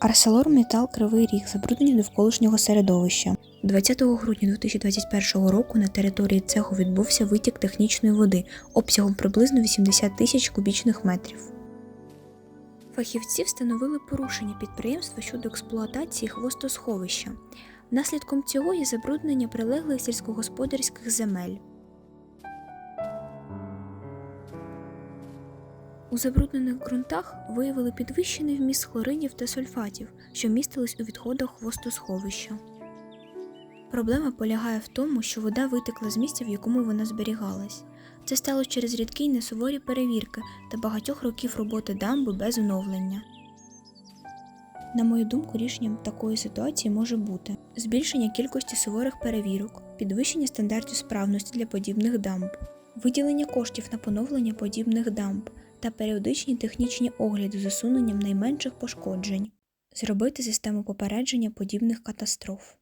ArcelorMittal Кривий Ріг забруднення довколишнього середовища. 20 грудня 2021 року на території цеху відбувся витік технічної води обсягом приблизно 80 тисяч кубічних метрів. Фахівці встановили порушення підприємства щодо експлуатації хвостосховища. Наслідком цього є забруднення прилеглих сільськогосподарських земель. У забруднених ґрунтах виявили підвищений вміст хлоридів та сульфатів, що містились у відходах хвостосховища. Проблема полягає в тому, що вода витекла з місця, в якому вона зберігалась. Це сталося через рідкі й несуворі перевірки та багатьох років роботи дамби без оновлення. На мою думку, рішенням такої ситуації може бути збільшення кількості суворих перевірок, підвищення стандартів справності для подібних дамб, виділення коштів на поновлення подібних дамб та періодичні технічні огляди з усуненням найменших пошкоджень, зробити систему попередження подібних катастроф.